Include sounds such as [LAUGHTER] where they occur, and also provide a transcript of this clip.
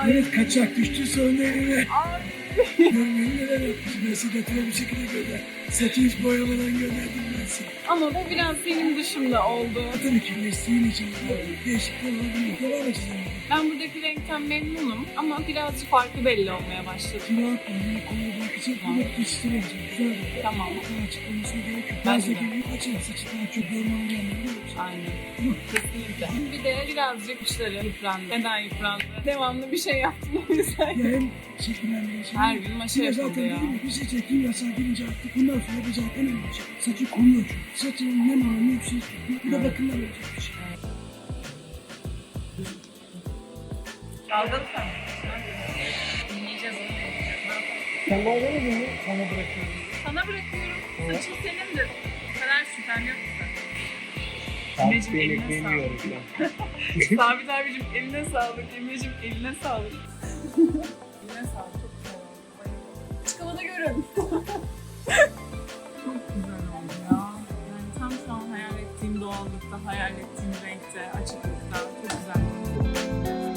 Ay. Evet kaçak düştü sonra. Ay. Ben detaylı bir şekilde gönder. Saçı boyamadan gönderdim ben size. Ama bu biraz benim dışımda oldu. Tabii ki mesleğin için değişiklik olabilir. Devam edeceğim. Ben buradaki renkten memnunum ama birazcık farklı belli olmaya başladı. Kilo atma. Yine konuya. Bunu geçiştiremeyeceğim. Güzel bir Tamam. Daha açıklamasına gerek yok. Ben de. gibi açın. Saçı daha çok yanlarında olsun. Aynen. Kesinlikle. Bir de birazcık uçları yıprandı. Neden yıprandı? Devamlı bir şey yaptım o yüzden. Ya şekillendirme şey. Her gün maşa yapıldı zaten ya. bir şey çekim yasağı gelince artık bundan sonra bu zaten olmayacak. Saçı konuyor çünkü. Saçın ne mal ne bir şey. Bir de Evet. bakımdan olacak bir şey. Aldın sen. Dinleyeceğiz onu. Ne yapalım? Sen bana demedin mi? Sana bırakıyorum. Sana bırakıyorum. Saçın senindir. Karar şüphen yok Emre'cim, eline ben. Sabit [LAUGHS] abicim eline sağlık. Emre'cim eline sağlık. Ellerine sağlık. Çok güzel oldu. Bayıldım. Çıkamada görün. Çok güzel oldu ya. Yani tam şu an hayal ettiğim doğallıkta, hayal ettiğim renkte, açıklıkta. Çok güzel.